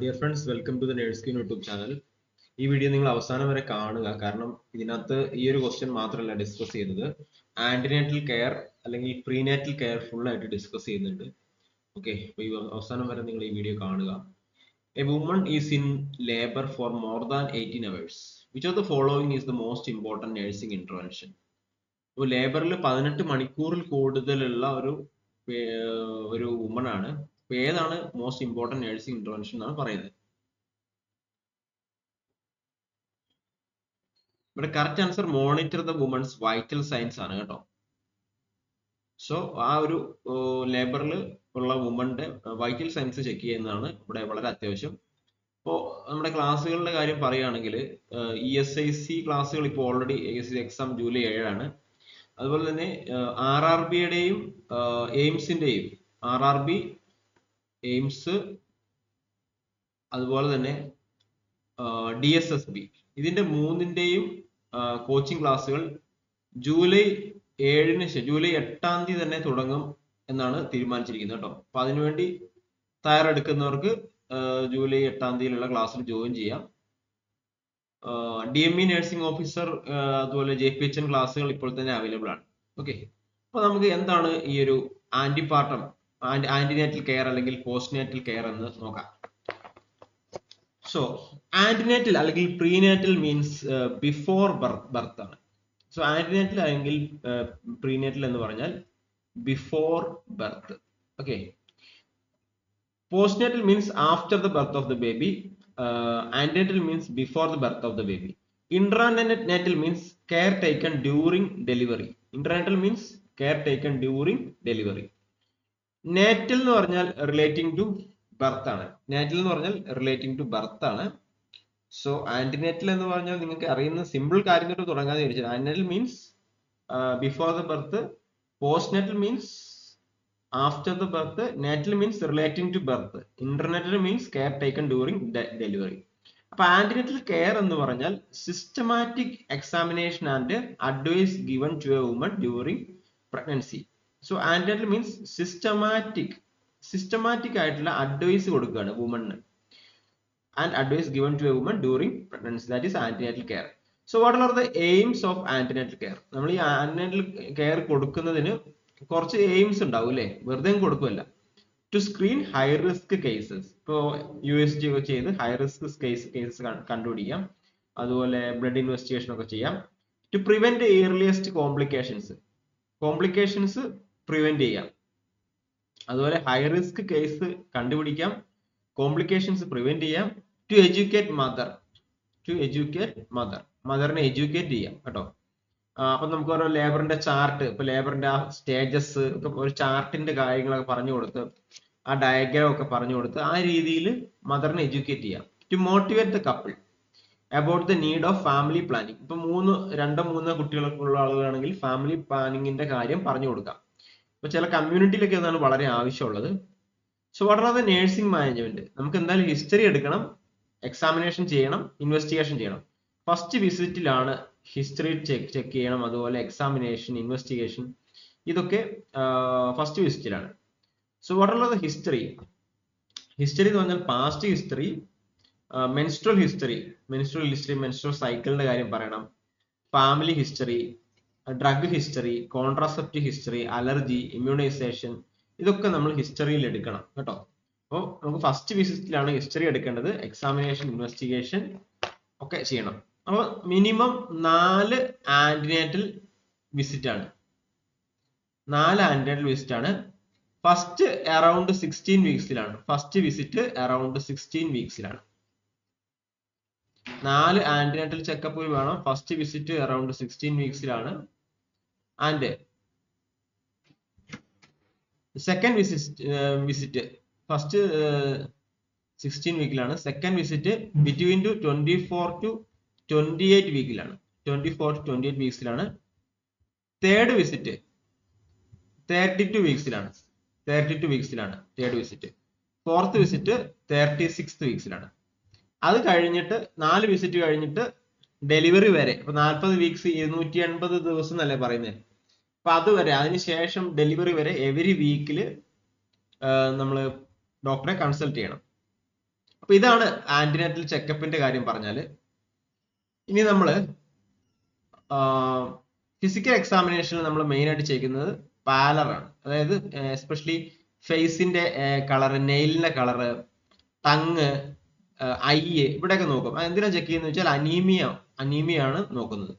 Dear friends welcome to the nurse queen YouTube channel ഈ video നിങ്ങൾ അവസാനം വരെ കാണുക. കാരണം ഇതിനകത്ത് ഈ ഒരു ക്വസ്റ്റ്യൻ മാത്രമല്ല ഡിസ്കസ് ചെയ്യുന്നത്. ആന്റിനേറ്റൽ കെയർ അല്ലെങ്കിൽ പ്രീനാറ്റൽ കെയർ ഫുൾ ആയിട്ട് ഡിസ്കസ് ചെയ്യുന്നുണ്ട് ഓക്കെ അവസാനം വരെ നിങ്ങൾ ഈ വീഡിയോ കാണുക. A woman is in labour for more than eighteen hours which of the following is the most important nursing intervention അപ്പോൾ ലേബറിൽ പതിനെട്ട് മണിക്കൂറിൽ കൂടുതലുള്ള ഒരു ഒരു വുമൺ ആണ്. ഏതാണ് മോസ്റ്റ് ഇമ്പോർട്ടന്റ് നഴ്സിംഗ് ഇന്റർവെൻഷൻ എന്നാണ് പറയുന്നത്? ഇവിടെ correct answer monitor the woman's vital signs ആണ് കേട്ടോ. സോ ആ ഒരു ലേബറിൽ ഉള്ള വുമന്റെ വൈറ്റൽ സയൻസ് ചെക്ക് ചെയ്യുന്നതാണ് ഇവിടെ വളരെ അത്യാവശ്യം. ഇപ്പോൾ നമ്മുടെ ക്ലാസ്സുകളുടെ കാര്യം പറയുകയാണെങ്കിൽ ഇ എസ് ഐ സി ക്ലാസ്സുകൾ ഇപ്പോൾ ഓൾറെഡി എക്സാം ജൂലൈ ഏഴാണ്. അതുപോലെ തന്നെ ആർ ആർ ബിയുടെയും എയിംസിന്റെയും ആർ ആർ ബി എയിംസ് അതുപോലെ തന്നെ ഡി എസ് എസ് ബി ഇതിന്റെ മൂന്നിന്റെയും കോച്ചിങ് ക്ലാസ്സുകൾ ജൂലൈ ഏഴിന് ജൂലൈ എട്ടാം തീയതി തന്നെ തുടങ്ങും എന്നാണ് തീരുമാനിച്ചിരിക്കുന്നത് കേട്ടോ. അപ്പൊ അതിനുവേണ്ടി തയ്യാറെടുക്കുന്നവർക്ക് ജൂലൈ എട്ടാം തീയതിയിലുള്ള ക്ലാസ്സിൽ ജോയിൻ ചെയ്യാം. D M E nursing officer അതുപോലെ ജെ പി എച്ച് എൻ ക്ലാസ്സുകൾ ഇപ്പോൾ തന്നെ അവൈലബിൾ ആണ്. ഓക്കെ അപ്പൊ നമുക്ക് എന്താണ് ഈ ഒരു ആന്റിപാർട്ടം ആന്റിനേറ്റൽ കെയർ അല്ലെങ്കിൽ പോസ്റ്റ്നേറ്റൽ കെയർ എന്ന് നോക്കാം. സോ ആന്റിനേറ്റൽ അല്ലെങ്കിൽ പ്രീനേറ്റൽ മീൻസ് ബിഫോർ ബർത്ത് ആണ്. സോ ആന്റിനേറ്റൽ അല്ലെങ്കിൽ പ്രീനേറ്റൽ എന്ന് പറഞ്ഞാൽ before birth okay postnatal means after the birth of the baby antenatal means before the birth of the baby intranatal means care taken during delivery intranatal means care taken during delivery natal എന്ന് പറഞ്ഞാൽ relating to birth ആണ്. Natal എന്ന് പറഞ്ഞാൽ relating to birth ആണ്. So antenatal എന്ന് പറഞ്ഞാൽ നിങ്ങൾക്ക് അറിയുന്ന സിമ്പിൾ കാര്യം തൊട്ട് തുടങ്ങാന്ന് ചോദിച്ചാൽ antenatal means before the birth postnatal means after the birth natal means relating to birth intranatal means care taken during delivery അപ്പൊ ആന്റിനേറ്റൽ കെയർ എന്ന് പറഞ്ഞാൽ systematic examination and advice given to a woman during pregnancy so antenatal means systematic systematic ആയിട്ടുള്ള advice കൊടുക്കുകയാണ് വുമണിന് and advice given to a woman during pregnancy that is antenatal care so what are the aims of antenatal care നമ്മൾ ഈ antenatal care കൊടുക്കുന്നതിന് കുറച്ച് AIIMS ഉണ്ടാവും അല്ലേ? വെറുതെ കൊടുക്കുമല്ല to screen high risk cases ഇപ്പോൾ യു എസ് ജി ഒക്കെ ചെയ്ത് ഹൈ റിസ്ക് കേസ് കേസസ് കണ്ടുപിടിക്കാം അതുപോലെ ബ്ലഡ് ഇൻവെസ്റ്റിഗേഷൻ ഒക്കെ ചെയ്യാം. To prevent earliest complications complications prevent ചെയ്യാം. അതുപോലെ ഹൈ റിസ്ക് കേസ് കണ്ടുപിടിക്കാം. കോംപ്ലിക്കേഷൻസ് പ്രിവെന്റ് ചെയ്യാം. To educate mother to educate mother മദറിനെ educate ചെയ്യാം കേട്ടോ. അപ്പൊ നമുക്ക് ഓരോ ലേബറിന്റെ ചാർട്ട് ഇപ്പൊ ലേബറിന്റെ ആ സ്റ്റേജസ് ഒക്കെ ഒരു ചാർട്ടിന്റെ കാര്യങ്ങളൊക്കെ പറഞ്ഞു കൊടുത്ത് ആ ഡയഗ്രാം ഒക്കെ പറഞ്ഞു കൊടുത്ത് ആ രീതിയിൽ മദറിനെ എഡ്യൂക്കേറ്റ് ചെയ്യാം. To motivate the couple about the need of family planning ഇപ്പൊ മൂന്ന് രണ്ടോ മൂന്നോ കുട്ടികളൊക്കെ ഉള്ള ആളുകളാണെങ്കിൽ ഫാമിലി പ്ലാനിങ്ങിന്റെ കാര്യം പറഞ്ഞു കൊടുക്കാം. ഇപ്പൊ ചില കമ്മ്യൂണിറ്റിയിലൊക്കെ അതാണ് വളരെ ആവശ്യമുള്ളത്. So what are the nursing management നമുക്ക് എന്തായാലും ഹിസ്റ്ററി എടുക്കണം എക്സാമിനേഷൻ ചെയ്യണം ഇൻവെസ്റ്റിഗേഷൻ ചെയ്യണം. ഫസ്റ്റ് വിസിറ്റിലാണ് ഹിസ്റ്ററി ചെക്ക് ചെക്ക് ചെയ്യണം അതുപോലെ എക്സാമിനേഷൻ ഇൻവെസ്റ്റിഗേഷൻ ഇതൊക്കെ first വിസിറ്റിലാണ് so what are the history history എന്ന് പറഞ്ഞാൽ past history menstrual history menstrual history menstrual സൈക്കിളിന്റെ കാര്യം പറയണം. Family history drug history contraceptive history allergy immunisation ഇതൊക്കെ നമ്മൾ ഹിസ്റ്ററിയിൽ എടുക്കണം കേട്ടോ. അപ്പോൾ നമുക്ക് ഫസ്റ്റ് വിസിറ്റിലാണ് ഹിസ്റ്ററി എടുക്കേണ്ടത്. എക്സാമിനേഷൻ ഇൻവെസ്റ്റിഗേഷൻ ഒക്കെ ചെയ്യണം. അപ്പോൾ മിനിമം നാല് ആന്റിനേറ്റൽ വിസിറ്റ് ആണ്. നാല് ആന്റിനേറ്റൽ വിസിറ്റ് ആണ്. ഫസ്റ്റ് അറൌണ്ട് സിക്സ്റ്റീൻ വീക്സിലാണ് ഫസ്റ്റ് വിസിറ്റ് അറൌണ്ട് സിക്സ്റ്റീൻ വീക്സിലാണ് നാല് ആന്റിനേറ്റൽ ചെക്കപ്പ് വേണം. ഫസ്റ്റ് വിസിറ്റ് അറൌണ്ട് സിക്സ്റ്റീൻ വീക്സിലാണ് and second visit visit first sixteen വീക്കിലാണ് second visit between to twenty four to twenty eight വീക്കിലാണ് twenty four to twenty eight വീക്സിലാണ് third visit thirty two വീക്സിലാണ് thirty two വീക്സിലാണ് third visit fourth visit thirty six വീക്സിലാണ് അത് കഴിഞ്ഞിട്ട് നാല് visit കഴിഞ്ഞിട്ട് delivery വരെ. ഇപ്പൊ നാൽപ്പത് weeks ഇരുന്നൂറ്റി എൺപത് ദിവസം എന്നല്ലേ പറയുന്നത്? അപ്പൊ അതുവരെ അതിനുശേഷം ഡെലിവറി വരെ എവരി വീക്കിൽ നമ്മൾ ഡോക്ടറെ കൺസൾട്ട് ചെയ്യണം. അപ്പൊ ഇതാണ് ആന്റിനാറ്റൽ ചെക്കപ്പിന്റെ കാര്യം പറഞ്ഞാൽ. ഇനി നമ്മൾ ഫിസിക്കൽ എക്സാമിനേഷനിൽ നമ്മൾ മെയിൻ ആയിട്ട് ചെയ്യുന്നത് പാലറാണ് അതായത് എസ്പെഷ്യലി ഫേസിന്റെ കളറ് നെയിലിന്റെ കളറ് ടങ് ഐ ഇവിടെയൊക്കെ നോക്കും. എന്തിനാ ചെക്ക് ചെയ്യുന്നത് വെച്ചാൽ അനീമിയ അനീമിയ ആണ് നോക്കുന്നത്.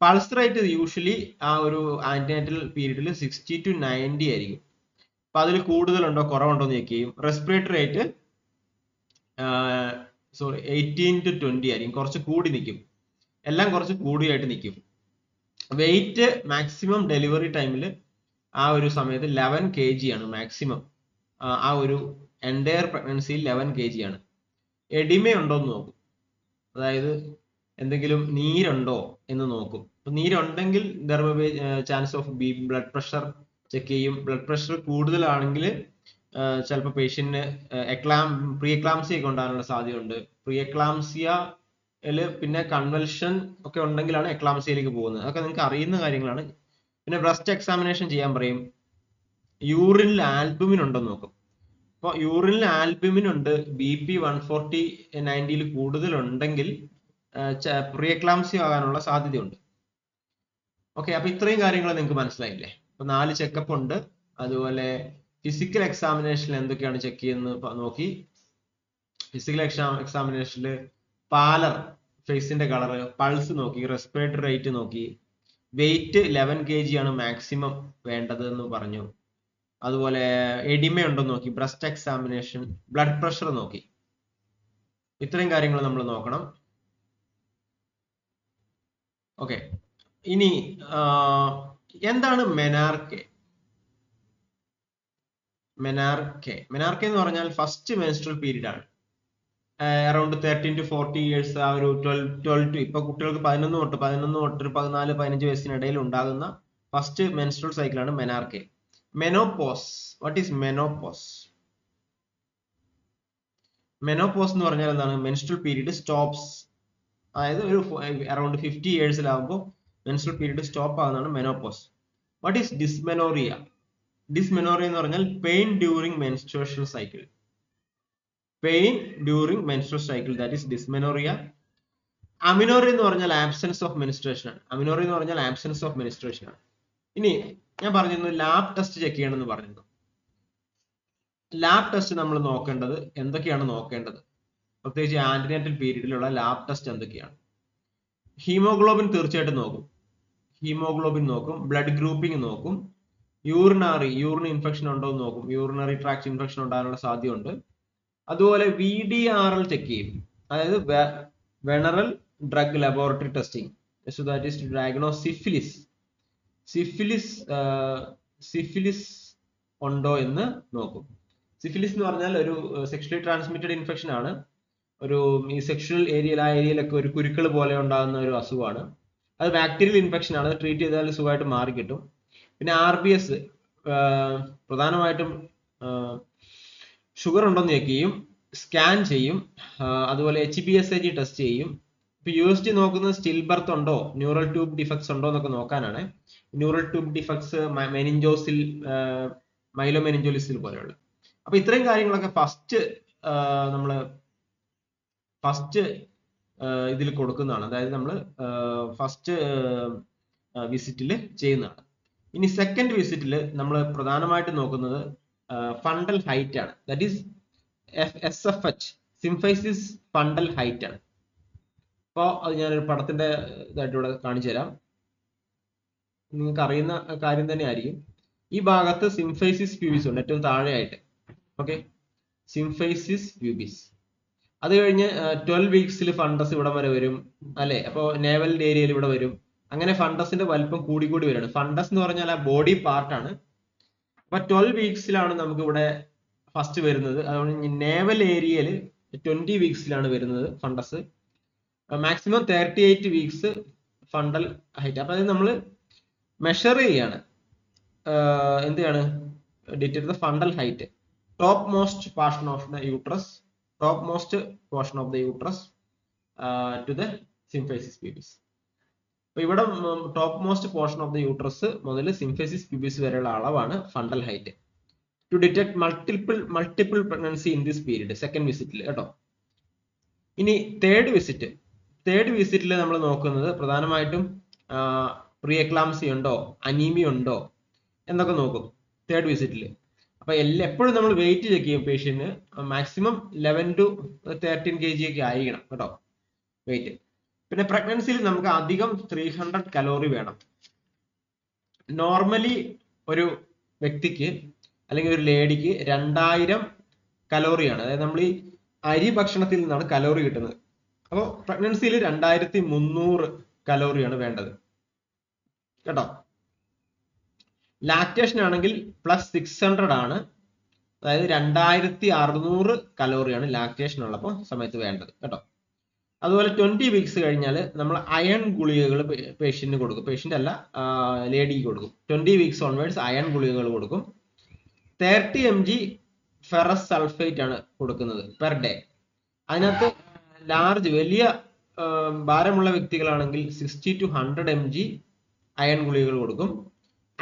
പൾസ് റേറ്റ് യൂഷ്വലി ആ ഒരു ആന്റിനേറ്റൽ പീരീഡിൽ സിക്സ്റ്റി ടു നയന്റി ആയിരിക്കും. അപ്പൊ അതിൽ കൂടുതലുണ്ടോ കുറവുണ്ടോ എന്ന് ചെക്ക് ചെയ്യും. Respiratory rate sorry eighteen to twenty ആയിരിക്കും. കുറച്ച് കൂടി നിൽക്കും എല്ലാം കുറച്ച് കൂടിയായിട്ട് നിൽക്കും വെയിറ്റ് മാക്സിമം ഡെലിവറി ടൈമിൽ ആ ഒരു സമയത്ത് ലെവൻ കെ ജി ആണ് മാക്സിമം ആ ഒരു എന്റയർ പ്രഗ്നൻസിയിൽ ലെവൻ കെ ജി ആണ്. എഡിമ ഉണ്ടോ എന്ന് നോക്കും. അതായത് എന്തെങ്കിലും നീരുണ്ടോ എന്ന് നോക്കും. അപ്പൊ നീരുണ്ടെങ്കിൽ there chance of B blood pressure check ചെയ്യും. ബ്ലഡ് പ്രഷർ കൂടുതലാണെങ്കിൽ ചിലപ്പോൾ പേഷ്യന്റിന് എക്ലാം പ്രീ എക്ലാംസിയ ഒക്കെ ഉണ്ടാകാനുള്ള സാധ്യതയുണ്ട്. പ്രീ പിന്നെ കൺവെൽഷൻ ഒക്കെ ഉണ്ടെങ്കിലാണ് എക്ലാംസിയയിലേക്ക് പോകുന്നത്. അതൊക്കെ നിങ്ങൾക്ക് അറിയുന്ന കാര്യങ്ങളാണ്. പിന്നെ ബ്രസ്റ്റ് എക്സാമിനേഷൻ ചെയ്യാൻ പറയും. യൂറിനിൽ ആൽബുമിൻ ഉണ്ടോ നോക്കും. അപ്പോൾ യൂറിനിൽ ആൽബുമിൻ ഉണ്ട്. ബി പി വൺ ഫോർട്ടി നയന്റിയിൽ കൂടുതലുണ്ടെങ്കിൽ പ്രീ എക്ലാംസിയ ആകാനുള്ള സാധ്യതയുണ്ട്. ഓക്കെ അപ്പൊ ഇത്രയും കാര്യങ്ങൾ നിങ്ങൾക്ക് മനസ്സിലായില്ലേ? അപ്പൊ നാല് ചെക്കപ്പ് ഉണ്ട്. അതുപോലെ ഫിസിക്കൽ എക്സാമിനേഷനിൽ എന്തൊക്കെയാണ് ചെക്ക് ചെയ്യുന്നത് നോക്കി. ഫിസിക്കൽ എക്സാം എക്സാമിനേഷനിൽ പാലർ ഫേസിന്റെ കളർ പൾസ് നോക്കി റെസ്പിറേറ്ററി റേറ്റ് നോക്കി. വെയിറ്റ് ലെവൻ കെ ജി ആണ് മാക്സിമം വേണ്ടത് എന്ന് പറഞ്ഞു. അതുപോലെ എഡിമ ഉണ്ടോ നോക്കി ബ്രസ്റ്റ് എക്സാമിനേഷൻ ബ്ലഡ് പ്രഷർ നോക്കി. ഇത്രയും കാര്യങ്ങൾ നമ്മൾ നോക്കണം. ഓക്കെ ഇനി എന്താണ് മെനാർക്കെ മെനാർക്കെ മെനാർക്കെ എന്ന് പറഞ്ഞാൽ ഫസ്റ്റ് മെൻസ്ട്രൽ പീരീഡ് ആണ്. Around thirteen to forty years ആ ഒരു ട്വൽവ് ട്വൽവ് ടു ഇപ്പൊ കുട്ടികൾക്ക് പതിനൊന്ന് തൊട്ട് പതിനൊന്ന് തൊട്ട് ഒരു പതിനാല് പതിനഞ്ച് വയസ്സിനിടയിൽ ഉണ്ടാകുന്ന ഫസ്റ്റ് മെൻസ്ട്രൽ സൈക്കിളാണ് menarche menopause what is menopause menopause എന്ന് പറഞ്ഞാൽ എന്താണ്? മെൻസ്ട്രൽ പീരീഡ് സ്റ്റോപ്സ് അതായത് ഒരു അറൌണ്ട് ഫിഫ്റ്റി ഇയേഴ്സിലാകുമ്പോൾ menstrual period stop ആകുന്നതാണ് menopause what is dysmenorrhea dysmenorrhea എന്ന് പറഞ്ഞാൽ pain during menstruation cycle pain during menstrual cycle that is dysmenorrhea amenorrhea എന്ന് പറഞ്ഞാൽ ആബ്സെൻസ് ഓഫ് മെനിസ്ട്രേഷൻ ആണ്. അമിനോറിയ എന്ന് പറഞ്ഞാൽ ആബ്സെൻസ് ഓഫ് മെനിസ്ട്രേഷൻ ആണ്. ഇനി ഞാൻ പറഞ്ഞിരുന്നു ലാബ് ടെസ്റ്റ് ചെക്ക് ചെയ്യണമെന്ന് പറഞ്ഞിരുന്നു. ലാബ് ടെസ്റ്റ് നമ്മൾ നോക്കേണ്ടത് എന്തൊക്കെയാണ് നോക്കേണ്ടത്? പ്രത്യേകിച്ച് ആന്റിനേറ്റൽ പീരീഡിലുള്ള ലാബ് ടെസ്റ്റ് എന്തൊക്കെയാണ്? ഹീമോഗ്ലോബിൻ തീർച്ചയായിട്ടും നോക്കും. ഹീമോഗ്ലോബിൻ നോക്കും ബ്ലഡ് ഗ്രൂപ്പിംഗ് നോക്കും യൂറിനറി യൂറിൻ ഇൻഫെക്ഷൻ ഉണ്ടോ എന്ന് നോക്കും. യൂറിനറി ട്രാക്ട് ഇൻഫെക്ഷൻ ഉണ്ടാകാനുള്ള സാധ്യതയുണ്ട്. അതുപോലെ V D R L check ചെയ്യും. അതായത് venereal drug laboratory testing so that is to diagnose syphilis syphilis syphilis ഉണ്ടോ എന്ന് നോക്കും. സിഫിലിസ് എന്ന് പറഞ്ഞാൽ ഒരു സെക്ഷലി ട്രാൻസ്മിറ്റഡ് ഇൻഫെക്ഷൻ ആണ്. ഒരു ഈ സെക്ഷൽ ഏരിയയിൽ ആ ഏരിയയിലൊക്കെ ഒരു കുരുക്കൾ പോലെ ഉണ്ടാകുന്ന ഒരു അസുഖമാണ്. അത് ബാക്ടീരിയൽ ഇൻഫെക്ഷൻ ആണ്. ട്രീറ്റ് ചെയ്താൽ സുഖമായിട്ട് മാറി കിട്ടും. പിന്നെ ആർ ബി എസ് പ്രധാനമായിട്ടും ഷുഗർ ഉണ്ടോന്ന് എന്ന് സ്കാൻ ചെയ്യും. അതുപോലെ H B S A G test ചെയ്യും. ഇപ്പൊ യു എസ് ടി നോക്കുന്നത് സ്റ്റിൽ ബർത്ത് ഉണ്ടോ? ന്യൂറൽ ട്യൂബ് ഡിഫക്ട്സ് ഉണ്ടോ എന്നൊക്കെ നോക്കാനാണ്. Neural tube defects meningocele myelomeningocele പോലെയുള്ള. അപ്പൊ ഇത്രയും കാര്യങ്ങളൊക്കെ ഫസ്റ്റ് നമ്മൾ ഫസ്റ്റ് ഇതിൽ കൊടുക്കുന്നതാണ്. അതായത് നമ്മൾ ഫസ്റ്റ് വിസിറ്റിൽ ചെയ്യുന്നതാണ്. ഇനി സെക്കൻഡ് വിസിറ്റിൽ നമ്മൾ പ്രധാനമായിട്ട് നോക്കുന്നത് ഫണ്ടൽ ഹൈറ്റ് ആണ്. That is S F H symphysis fundal height ആണ്. അപ്പോൾ അത് ഞാനൊരു പടത്തിന്റെ ഇതായിട്ട് ഇവിടെ കാണിച്ചു തരാം. നിങ്ങൾക്ക് അറിയുന്ന കാര്യം തന്നെ ആയിരിക്കും ഈ ഭാഗത്ത് സിംഫൈസിസ് പ്യൂബിസ് ഉണ്ട് ഏറ്റവും താഴെയായിട്ട്. ഓക്കെ സിംഫൈസിസ് പ്യൂബിസ് അത് കഴിഞ്ഞ് ട്വൽവ് വീക്സിൽ ഫണ്ടസ് ഇവിടെ വരെ വരും അല്ലെ? അപ്പോൾ നേവൽ ഏരിയയിൽ ഇവിടെ വരും. അങ്ങനെ ഫണ്ടസിന്റെ വലിപ്പം കൂടി കൂടി ഫണ്ടസ് എന്ന് പറഞ്ഞാൽ ആ ബോഡി പാർട്ടാണ് അപ്പൊ ട്വൽവ് വീക്സിലാണ് നമുക്ക് ഇവിടെ ഫസ്റ്റ് വരുന്നത്. അതുകൊണ്ട് നേവൽ ഏരിയയിൽ ട്വന്റി വീക്സിലാണ് വരുന്നത് fundus maximum thirty eight weeks fundal height അപ്പൊ അത് നമ്മൾ മെഷർ ചെയ്യാണ്. എന്താണ്? ഡിറ്റ fundal height top most portion of the uterus top portion of the uterus uterus to the symphysis pubis അപ്പൊ ഇവിടെ top most portion of the uterus മുതൽ symphysis pubis വരെയുള്ള അളവാണ് fundal height to detect multiple multiple pregnancy in this period second വിസിറ്റിൽ കേട്ടോ? ഇനി third visit third വിസിറ്റിൽ നമ്മൾ നോക്കുന്നത് പ്രധാനമായിട്ടും പ്രിയക്ലാംസി ഉണ്ടോ അനീമിയ ഉണ്ടോ എന്നൊക്കെ നോക്കും. തേർഡ് വിസിറ്റിൽ അപ്പൊ എല്ലാ എപ്പോഴും നമ്മൾ വെയിറ്റ് ചെക്ക് ചെയ്യും പേഷ്യന്റിന് maximum eleven to thirteen K G ഒക്കെ ആയിരിക്കണം കേട്ടോ വെയിറ്റ് പിന്നെ പ്രഗ്നൻസിയിൽ നമുക്ക് അധികം ത്രീ ഹൺഡ്രഡ് കലോറി വേണം. നോർമലി ഒരു വ്യക്തിക്ക് അല്ലെങ്കിൽ ഒരു ലേഡിക്ക് രണ്ടായിരം കലോറിയാണ് അതായത് നമ്മൾ ഈ അരി ഭക്ഷണത്തിൽ നിന്നാണ് കലോറി കിട്ടുന്നത്. അപ്പോൾ പ്രഗ്നൻസിയിൽ രണ്ടായിരത്തി മുന്നൂറ് കലോറിയാണ് വേണ്ടത്. കേട്ടോ? ലാക്ടേഷൻ ആണെങ്കിൽ പ്ലസ് സിക്സ് ഹൺഡ്രഡ് ആണ്. അതായത് രണ്ടായിരത്തി അറുന്നൂറ് കലോറിയാണ് ലാക്ടേഷൻ ഉള്ളപ്പോൾ സമയത്ത് വേണ്ടത്. കേട്ടോ? അതുപോലെ ട്വന്റി വീക്സ് കഴിഞ്ഞാൽ നമ്മൾ അയൺ ഗുളികകൾ പേഷ്യന്റിന് കൊടുക്കും. പേഷ്യന്റ് അല്ല ലേഡിക്ക് കൊടുക്കും. ട്വന്റി വീക്സ് ഓൺവേർഡ്സ് അയൺ ഗുളികകൾ കൊടുക്കും. Thirty M G ferrous sulphate ആണ് കൊടുക്കുന്നത് പെർ ഡേ അതിനകത്ത് ലാർജ് വലിയ ഭാരമുള്ള വ്യക്തികളാണെങ്കിൽ sixty to hundred M G iron ഗുളികകൾ കൊടുക്കും.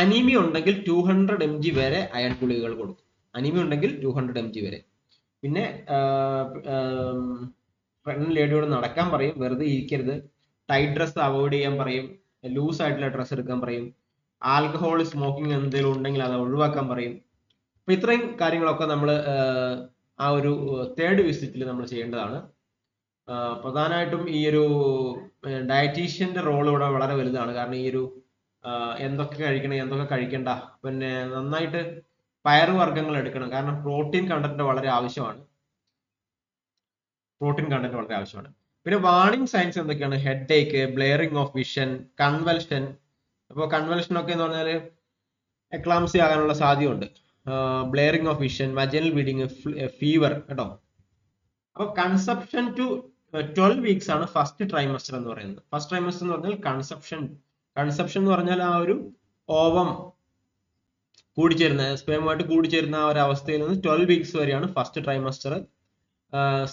അനീമിയ ഉണ്ടെങ്കിൽ ടു ഹൺഡ്രഡ് എം ജി വരെ അയൺ ഗുളികകൾ കൊടുക്കും. അനീമിയ ഉണ്ടെങ്കിൽ ടു ഹൺഡ്രഡ് എം ജി വരെ. പിന്നെ പ്രഗ്നന്റ് ലേഡിയോട് നടക്കാൻ പറയും. വെറുതെ ഇരിക്കരുത്. ടൈറ്റ് ഡ്രസ് അവോയ്ഡ് ചെയ്യാൻ പറയും. ലൂസ് ആയിട്ടുള്ള ഡ്രസ്സ് എടുക്കാൻ പറയും. ആൽക്കഹോൾ സ്മോക്കിംഗ് എന്തെങ്കിലും ഉണ്ടെങ്കിൽ അത് ഒഴിവാക്കാൻ പറയും. അപ്പൊ ഇത്രയും കാര്യങ്ങളൊക്കെ നമ്മൾ ആ ഒരു തേർഡ് വിസിറ്റിൽ നമ്മൾ ചെയ്യേണ്ടതാണ്. പ്രധാനമായിട്ടും ഈ ഒരു ഡയറ്റീഷ്യന്റെ റോൾ ഇവിടെ വളരെ വലുതാണ്. കാരണം ഈ ഒരു എന്തൊക്കെ കഴിക്കണം എന്തൊക്കെ കഴിക്കണ്ട. പിന്നെ നന്നായിട്ട് പയറുവർഗങ്ങൾ എടുക്കണം. കാരണം പ്രോട്ടീൻ കണ്ടന്റ് വളരെ ആവശ്യമാണ്. പ്രോട്ടീൻ കണ്ടന്റ് വളരെ ആവശ്യമാണ്. പിന്നെ വാർണിംഗ് സയൻസ് എന്തൊക്കെയാണ്? Headache blurring of vision convulsion അപ്പോൾ കൺവെൽഷൻ ഒക്കെ എന്ന് പറഞ്ഞാൽ എക്ലാംസി ആകാനുള്ള സാധ്യതയുണ്ട്. Blurring of vision vaginal bleeding fever കേട്ടോ. അപ്പോൾ കൺസെപ്ഷൻ ടു ട്വൽവ് വീക്സ് ആണ് ഫസ്റ്റ് ട്രൈമസ്റ്റർ എന്ന് പറയുന്നത്. ഫസ്റ്റ് ട്രൈമസ്റ്റർ എന്ന് പറഞ്ഞാൽ കൺസെപ്ഷൻ കൺസെപ്ഷൻ എന്ന് പറഞ്ഞാൽ ആ ഒരു ഓവം കൂടിച്ചേരുന്ന സ്പേമുമായിട്ട് കൂടിച്ചേരുന്ന ആ ഒരു അവസ്ഥയിൽ നിന്ന് ട്വൽവ് വീക്സ് വരെയാണ് ഫസ്റ്റ് ട്രൈമസ്റ്റർ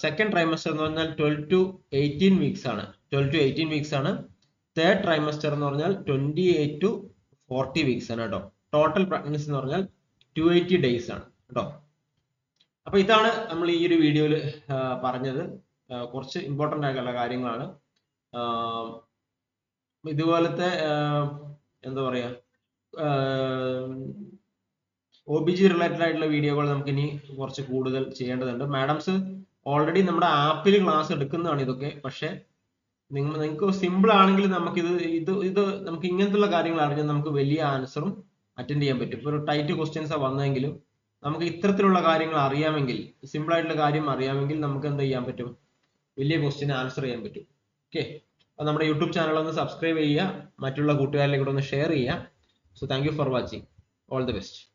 സെക്കൻഡ് ട്രൈമസ്റ്റർ എന്ന് പറഞ്ഞാൽ ട്വൽവ് ടു എയ്റ്റീൻ വീക്സ് ആണ്. ട്വൽവ് ടു എയ്റ്റീൻ വീക്സ് ആണ്. തേർഡ് ട്രൈമസ്റ്റർ എന്ന് പറഞ്ഞാൽ twenty eight to forty weeks ആണ് കേട്ടോ. ടോട്ടൽ പ്രഗ്നൻസി എന്ന് പറഞ്ഞാൽ ടു എയ്റ്റി ഡേയ്സ് ആണ് കേട്ടോ. അപ്പൊ ഇതാണ് നമ്മൾ ഈ ഒരു വീഡിയോയിൽ പറഞ്ഞത്. കുറച്ച് ഇമ്പോർട്ടന്റ് ആയിട്ടുള്ള കാര്യങ്ങളാണ്. ഇതുപോലത്തെ എന്താ പറയാ ഒ ബി ജി റിലേറ്റഡ് ആയിട്ടുള്ള വീഡിയോകൾ നമുക്ക് ഇനി കുറച്ച് കൂടുതൽ ചെയ്യേണ്ടതുണ്ട്. മാഡംസ് ഓൾറെഡി നമ്മുടെ ആപ്പിൽ ക്ലാസ് എടുക്കുന്നതാണ് ഇതൊക്കെ. പക്ഷെ നിങ്ങൾ നിങ്ങൾക്ക് സിമ്പിൾ ആണെങ്കിൽ നമുക്കിത് ഇത് ഇത് നമുക്ക് ഇങ്ങനത്തുള്ള കാര്യങ്ങൾ അറിഞ്ഞാൽ നമുക്ക് വലിയ ആൻസറും അറ്റൻഡ് ചെയ്യാൻ പറ്റും. ഇപ്പൊ ഒരു ടൈറ്റ് ക്വസ്റ്റ്യൻസ് വന്നെങ്കിലും നമുക്ക് ഇത്തരത്തിലുള്ള കാര്യങ്ങൾ അറിയാമെങ്കിൽ സിമ്പിൾ ആയിട്ടുള്ള കാര്യം അറിയാമെങ്കിൽ നമുക്ക് എന്ത് ചെയ്യാൻ പറ്റും? വലിയ ക്വസ്റ്റ്യൻ ആൻസർ ചെയ്യാൻ പറ്റും. ഓക്കെ നമ്മുടെ യൂട്യൂബ് ചാനൽ ഒന്ന് സബ്സ്ക്രൈബ് ചെയ്യുക. മറ്റുള്ള കൂട്ടുകാരിലേക്ക് ഒന്ന് ഷെയർ ചെയ്യുക. So thank for watching all the best